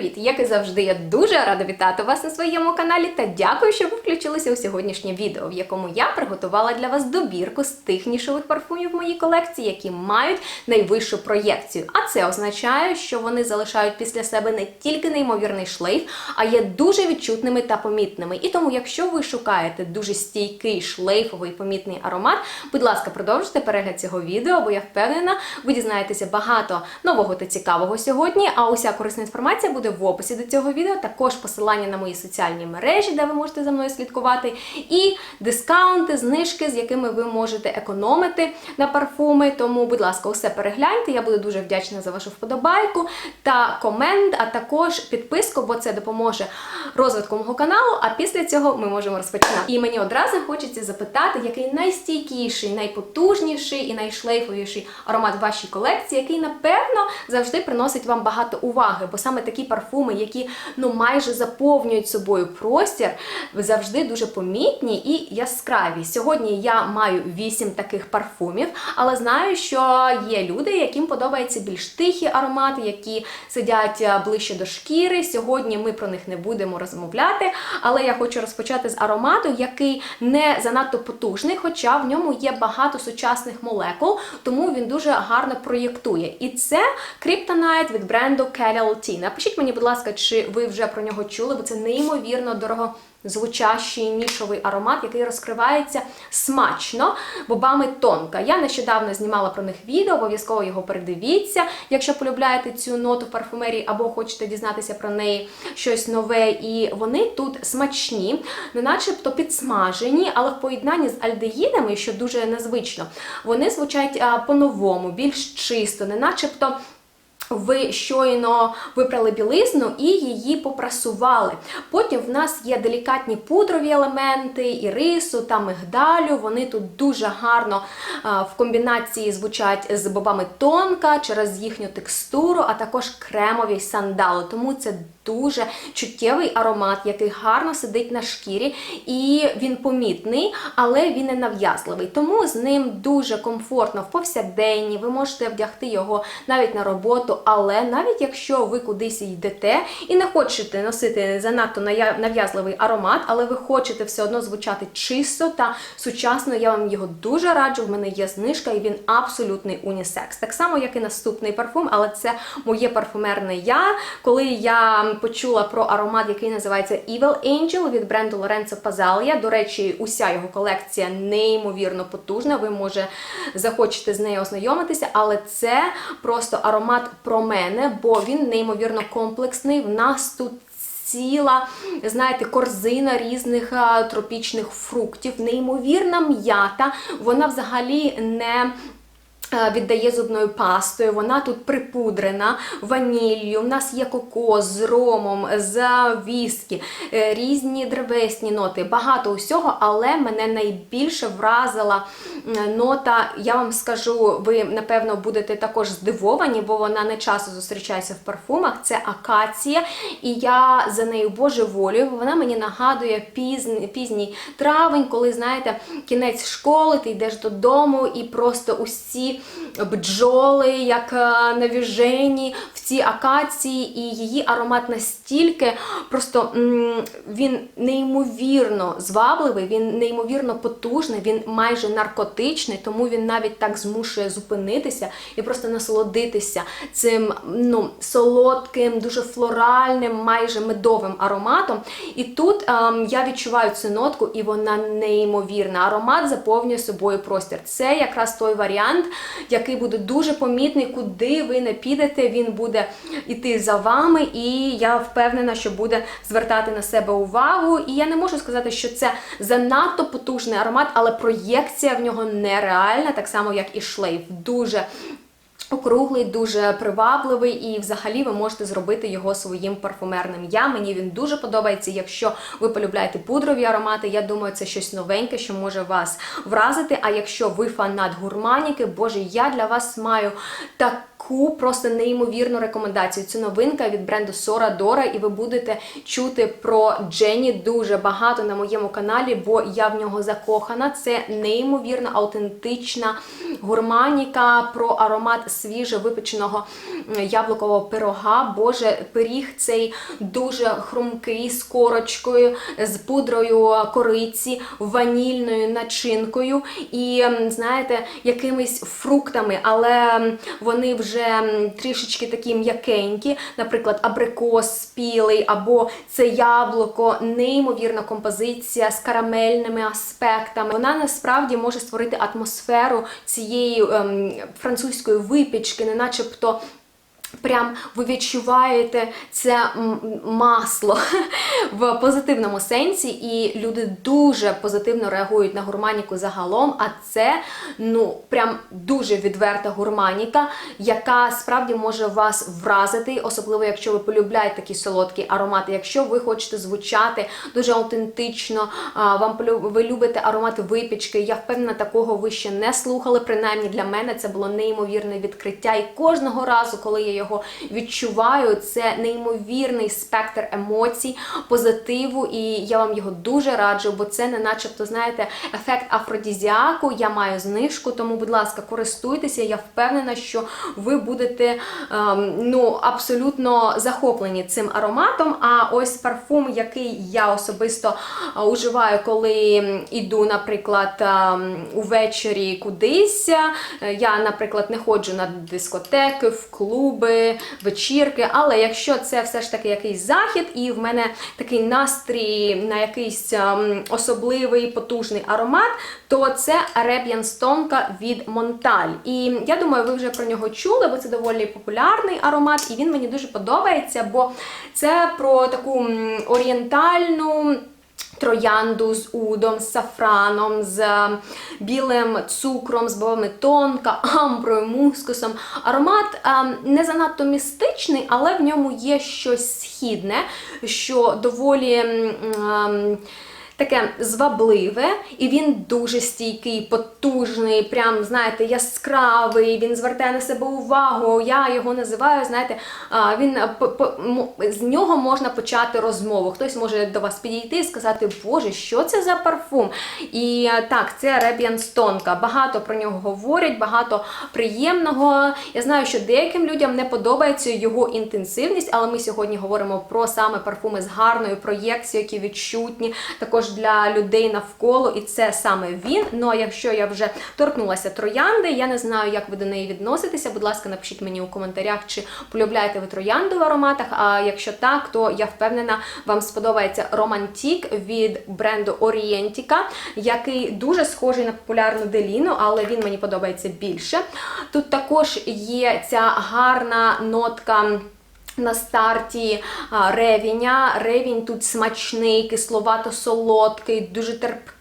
привіт! Як і завжди, я дуже рада вітати вас на своєму каналі та дякую, що ви включилися у сьогоднішнє відео, в якому я приготувала для вас добірку з тих нішових парфумів в моїй колекції, які мають найвищу проєкцію. А це означає, що вони залишають після себе не тільки неймовірний шлейф, а є дуже відчутними та помітними. І тому, якщо ви шукаєте дуже стійкий шлейфовий помітний аромат, будь ласка, продовжуйте перегляд цього відео, бо я впевнена, ви дізнаєтеся багато нового та цікавого сьогодні. А уся корисна інформація буде в описі до цього відео. Також посилання на мої соціальні мережі, де ви можете за мною слідкувати, і дискаунти, знижки, з якими ви можете економити на парфуми. Тому, будь ласка, усе перегляньте. Я буду дуже вдячна за вашу вподобайку та комент, а також підписку, бо це допоможе розвитку мого каналу. А після цього ми можемо розпочинати. І мені одразу хочеться запитати, який найстійкіший, найпотужніший і найшлейфовіший аромат в вашій колекції, який напевно завжди приносить вам багато уваги, бо саме такі парфуми, які ну майже заповнюють собою простір, завжди дуже помітні і яскраві. Сьогодні я маю 8 таких парфумів, але знаю, що є люди, яким подобаються більш тихі аромати, які сидять ближче до шкіри. Сьогодні ми про них не будемо розмовляти, але я хочу розпочати з аромату, який не занадто потужний, хоча в ньому є багато сучасних молекул, тому він дуже гарно проєктує. І це Kryptonite від бренду Kelly Tea. Напишіть мені, будь ласка, чи ви вже про нього чули, бо це неймовірно дорого. Звучащий нішовий аромат, який розкривається смачно, бобами тонка. Я нещодавно знімала про них відео, обов'язково його передивіться. Якщо полюбляєте цю ноту в парфумерії або хочете дізнатися про неї щось нове, і вони тут смачні, не начебто підсмажені, але в поєднанні з альдегідами, що дуже незвично, вони звучать по-новому, більш чисто, не начебто. Ви щойно випрали білизну і її попрасували. Потім в нас є делікатні пудрові елементи, ірису та мигдалю. Вони тут дуже гарно в комбінації звучать з бобами тонка через їхню текстуру, а також кремові сандали. Тому це дуже чуттєвий аромат, який гарно сидить на шкірі, і він помітний, але він не нав'язливий. Тому з ним дуже комфортно в повсякденні. Ви можете вдягти його навіть на роботу, але навіть якщо ви кудись йдете і не хочете носити занадто нав'язливий аромат, але ви хочете все одно звучати чисто та сучасно, я вам його дуже раджу. В мене є знижка, і він абсолютний унісекс. Так само, як і наступний парфум, але це моє парфумерне я. Коли я почула про аромат, який називається Evil Angel від бренду Lorenzo Pazzalia. До речі, уся його колекція неймовірно потужна. Ви може захочете з нею ознайомитися, але це просто аромат про мене, бо він неймовірно комплексний. В нас тут Ціла, знаєте, корзина різних тропічних фруктів, неймовірна м'ята. Вона взагалі не Віддає зубною пастою, вона тут припудрена ваніллю. У нас є кокос з ромом, з віскі, е, різні древесні ноти, багато усього, але мене найбільше вразила нота. Я вам скажу, ви напевно будете також здивовані, бо вона не часто зустрічається в парфумах. Це акація, і я за нею божеволюю. Вона мені нагадує пізні, пізній травень, коли знаєте, кінець школи, ти йдеш додому і просто усі бджоли, як навіжені в цій акації, і її аромат настільки просто він неймовірно звабливий, він неймовірно потужний, він майже наркотичний, тому він навіть так змушує зупинитися і просто насолодитися цим ну, солодким, дуже флоральним, майже медовим ароматом. І тут ем, я відчуваю цю нотку, і вона неймовірна. Аромат заповнює собою простір. Це якраз той варіант, який буде дуже помітний, куди ви не підете, він буде йти за вами, і я впевнена, що буде звертати на себе увагу. І я не можу сказати, що це занадто потужний аромат, але проєкція в нього нереальна, так само, як і шлейф. Дуже Округлий, дуже привабливий, і взагалі ви можете зробити його своїм парфумерним я. Мені він дуже подобається. Якщо ви полюбляєте пудрові аромати, я думаю, це щось новеньке, що може вас вразити. А якщо ви фанат гурманіки, боже, я для вас маю таку таку просто неймовірну рекомендацію. Це новинка від бренду Sora Dora, і ви будете чути про Дженні дуже багато на моєму каналі, бо я в нього закохана. Це неймовірно автентична гурманіка про аромат свіже випеченого яблукового пирога. Боже, пиріг цей дуже хрумкий з корочкою, з пудрою кориці, ванільною начинкою і, знаєте, якимись фруктами, але вони вже м, трішечки такі м'якенькі, наприклад, абрикос спілий або це яблуко, неймовірна композиція з карамельними аспектами. Вона насправді може створити атмосферу цієї ем, французької випічки, не начебто. Прям ви відчуваєте це масло в позитивному сенсі, і люди дуже позитивно реагують на гурманіку загалом. А це ну прям дуже відверта гурманіка, яка справді може вас вразити, особливо якщо ви полюбляєте такі солодкі аромати. Якщо ви хочете звучати дуже аутентично, вам ви любите аромати випічки. Я впевнена, такого ви ще не слухали. Принаймні для мене це було неймовірне відкриття. І кожного разу, коли я його відчуваю, це неймовірний спектр емоцій, позитиву, і я вам його дуже раджу, бо це не начебто, знаєте, ефект афродізіаку. Я маю знижку, тому, будь ласка, користуйтеся. Я впевнена, що ви будете ем, ну, абсолютно захоплені цим ароматом. А ось парфум, який я особисто е, уживаю, коли м, іду, наприклад, ем, увечері кудись. Е, Я, наприклад, не ходжу на дискотеки, в клуби, вечірки. Але якщо це все ж таки якийсь захід, і в мене такий настрій на якийсь ем, особливий потужний аромат, то це Arabian Stonka від Монталь. І я думаю, ви вже про нього чули, бо це доволі популярний аромат, і він мені дуже подобається, бо це про таку орієнтальну. Троянду з удом, з сафраном, з е, білим цукром, з бобами тонка, амброю, мускусом. Аромат е, не занадто містичний, але в ньому є щось східне, що доволі. Таке звабливе, і він дуже стійкий, потужний, прям, знаєте, яскравий, він звертає на себе увагу. Я його називаю, знаєте, він з нього можна почати розмову. Хтось може до вас підійти і сказати, Боже, що це за парфум? І так, це Arabian Stonka. Багато про нього говорять, багато приємного. Я знаю, що деяким людям не подобається його інтенсивність, але ми сьогодні говоримо про саме парфуми з гарною проєкцією, які відчутні, також для людей навколо, і це саме він. Ну а якщо я вже торкнулася троянди, я не знаю, як ви до неї відноситеся. Будь ласка, напишіть мені у коментарях, чи полюбляєте ви троянди в ароматах. А якщо так, то я впевнена, вам сподобається романтік від бренду Orientica, який дуже схожий на популярну Деліну, але він мені подобається більше. Тут також є ця гарна нотка. На старті ревіня. Ревінь тут смачний, кисловато-солодкий, дуже терпкий,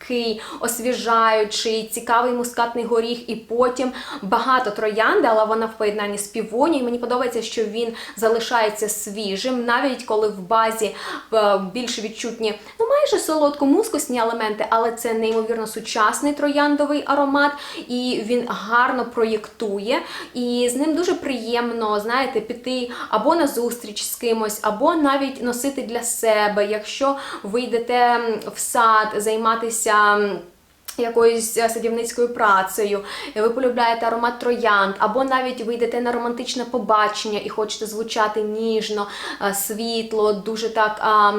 освіжаючий, цікавий мускатний горіх, і потім багато троянди, але вона в поєднанні з півоні. І мені подобається, що він залишається свіжим, навіть коли в базі е, більш відчутні, ну майже солодко-мускусні елементи, але це неймовірно сучасний трояндовий аромат, і він гарно проєктує. І з ним дуже приємно, знаєте, піти або на зустріч з кимось, або навіть носити для себе, якщо ви йдете в сад, займатися. um, Якоюсь е, садівницькою працею, ви полюбляєте аромат троянд, або навіть ви йдете на романтичне побачення і хочете звучати ніжно, е, світло, дуже так а,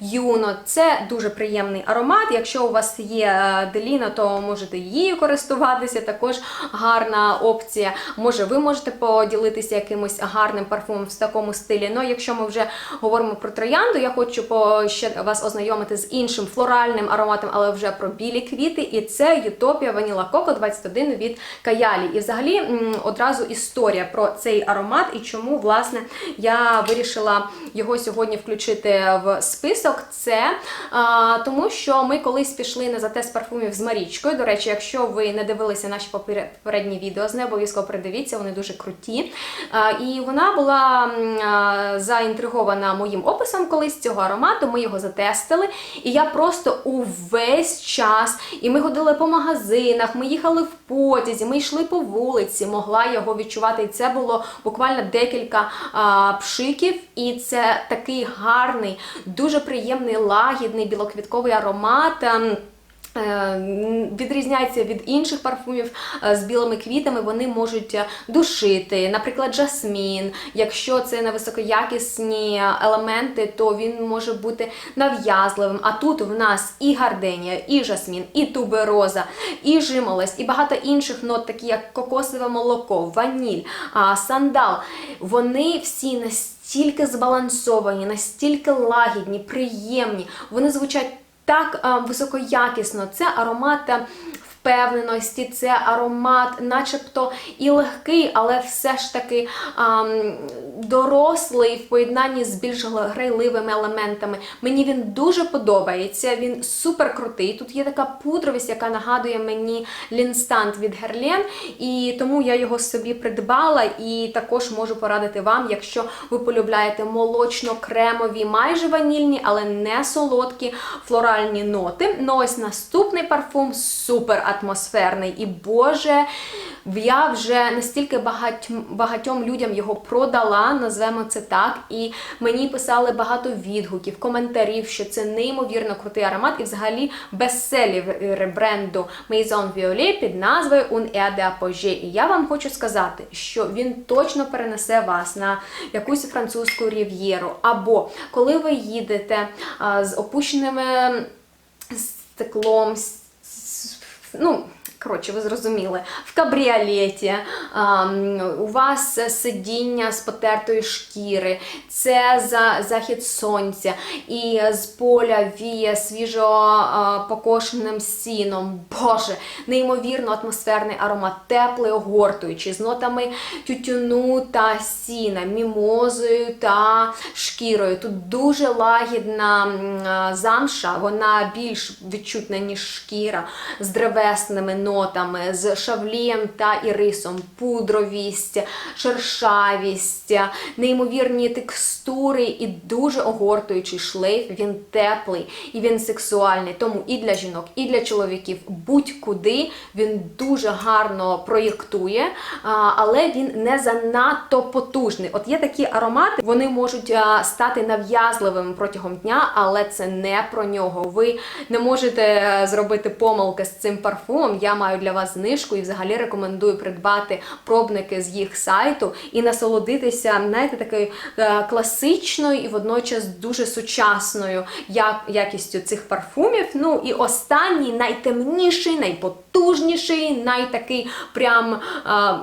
юно. Це дуже приємний аромат. Якщо у вас є е, деліна, то можете її користуватися. Також гарна опція. Може, ви можете поділитися якимось гарним парфумом в такому стилі. Ну, якщо ми вже говоримо про троянду, я хочу ще вас ознайомити з іншим флоральним ароматом, але вже про білі квіти. І це Ютопія Ваніла Коко 21 від Каялі. І взагалі одразу історія про цей аромат і чому власне я вирішила його сьогодні включити в список. Це а, тому, що ми колись пішли на затест парфумів з Марічкою. До речі, якщо ви не дивилися наші попередні відео, з нею обов'язково придивіться, вони дуже круті. А, і вона була а, заінтригована моїм описом колись цього аромату. Ми його затестили, і я просто увесь час, і ми ходили по магазинах, ми їхали в потязі, ми йшли по вулиці, могла його відчувати. І це було буквально декілька а, пшиків, і це такий гарний, дуже приємний, лагідний білоквітковий аромат. Е, Відрізняється від інших парфумів е, з білими квітами, вони можуть е, душити, наприклад, жасмін. Якщо це не високоякісні елементи, то він може бути нав'язливим. А тут в нас і гарденія, і жасмін, і тубероза, і жимолость, і багато інших нот, такі як кокосове молоко, ваніль, сандал. Вони всі настільки збалансовані, настільки лагідні, приємні. Вони звучать так високоякісно. Це аромат а, впевненості, це аромат, начебто і легкий, але все ж таки а, м, дорослий в поєднанні з більш грайливими елементами. Мені він дуже подобається. Він супер крутий. Тут є така пудровість, яка нагадує мені лінстант від Герлен, і тому я його собі придбала і також можу порадити вам, якщо ви полюбляєте молочно-кремові, майже ванільні, але не солодкі флоральні ноти. Ну ось наступний парфум супер атмосферний. І Боже, я вже настільки багатьом, людям його продала, назвемо це так. І мені писали багато відгуків, коментарів, що це неймовірно крутий аромат, і взагалі бестселер бренду Maison Violet під назвою Un Air de Apogée. І я вам хочу сказати, що він точно перенесе вас на якусь французьку рів'єру. Або коли ви їдете а, з опущеними стеклом, ну. Коротше, ви зрозуміли, в кабріолеті у вас сидіння з потертої шкіри, це за захід сонця, і з поля віє свіжо покошеним сіном. Боже, неймовірно атмосферний аромат, теплий, огортуючий, з нотами тютюну та сіна, мімозою та шкірою. Тут дуже лагідна замша, вона більш відчутна, ніж шкіра, з древесними нотами, з шавлієм та ірисом, пудровість, шершавість, неймовірні текстури і дуже огортуючий шлейф. Він теплий і він сексуальний. Тому і для жінок, і для чоловіків будь-куди він дуже гарно проєктує, але він не занадто потужний. От є такі аромати, вони можуть стати нав'язливими протягом дня, але це не про нього. Ви не можете е, зробити помилки з цим парфумом. Я маю для вас знижку і взагалі рекомендую придбати пробники з їх сайту і насолодитися, знаєте, такою е, класичною і водночас дуже сучасною якістю цих парфумів. Ну і останній найтемніший, найпотужніший, найтакий прям е,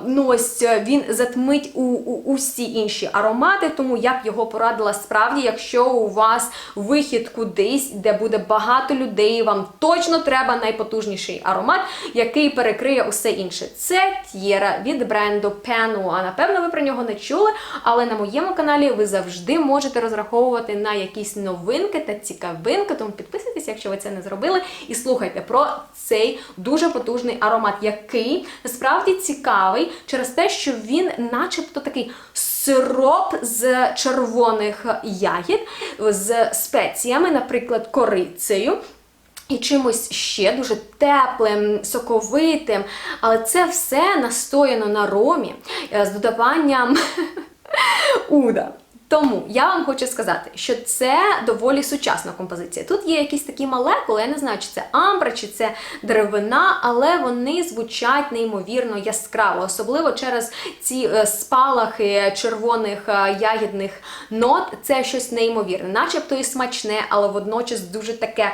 ну ось е, він затмить у, у усі інші аромати. Тому я б його порадила справді, якщо у вас вихід кудись, де буде багато людей, вам точно треба найпотужніший аромат, який перекриє усе інше. Це Т'єра від бренду Penua. Напевно, ви про нього не чули, але на моєму каналі ви завжди можете розраховувати на якісь новинки та цікавинки. Тому підписуйтесь, якщо ви це не зробили, і слухайте про цей дуже потужний аромат, який насправді цікавий через те, що він, начебто, такий. Сироп з червоних ягід з спеціями, наприклад, корицею. І чимось ще дуже теплим, соковитим, але це все настояно на ромі е, з додаванням уда. Тому я вам хочу сказати, що це доволі сучасна композиція. Тут є якісь такі молекули, я не знаю, чи це амбра, чи це деревина, але вони звучать неймовірно яскраво, особливо через ці е, спалахи червоних е, ягідних нот. Це щось неймовірне, начебто і смачне, але водночас дуже таке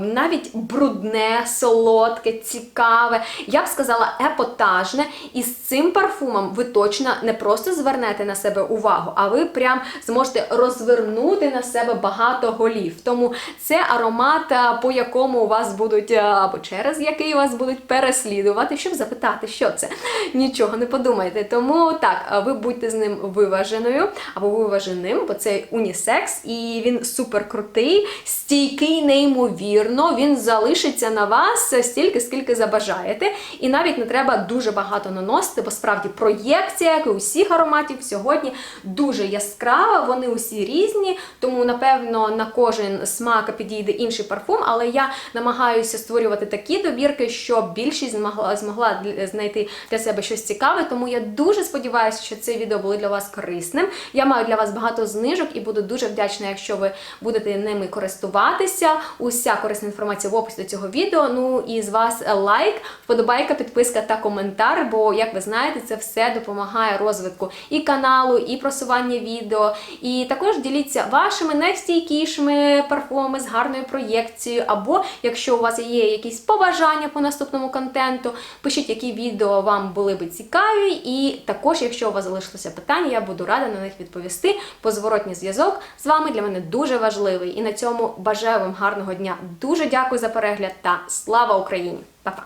навіть брудне, солодке, цікаве. Я б сказала, епотажне. І з цим парфумом ви точно не просто звернете на себе увагу, а ви прям зможете розвернути на себе багато голів. Тому це аромат, по якому у вас будуть, або через який вас будуть переслідувати, щоб запитати, що це. Нічого не подумайте. Тому так, ви будьте з ним виваженою або виваженим, бо це унісекс, і він супер крутий, стійкий, неймовірно. Він залишиться на вас стільки, скільки забажаєте. І навіть не треба дуже багато наносити, бо справді проєкція, як і усіх ароматів, сьогодні дуже яскрава. Яскрава, вони усі різні, тому напевно на кожен смак підійде інший парфум. Але я намагаюся створювати такі добірки, щоб більшість змогла змогла знайти для себе щось цікаве. Тому я дуже сподіваюся, що це відео було для вас корисним. Я маю для вас багато знижок і буду дуже вдячна, якщо ви будете ними користуватися. Уся корисна інформація в описі до цього відео. Ну і з вас лайк, вподобайка, підписка та коментар. Бо, як ви знаєте, це все допомагає розвитку і каналу, і просування відео. І також діліться вашими найстійкішими парфумами з гарною проєкцією. Або якщо у вас є якісь побажання по наступному контенту, пишіть, які відео вам були би цікаві. І також, якщо у вас залишилося питання, я буду рада на них відповісти. Позворотній зв'язок з вами для мене дуже важливий. І на цьому бажаю вам гарного дня. Дуже дякую за перегляд та слава Україні! Па-па!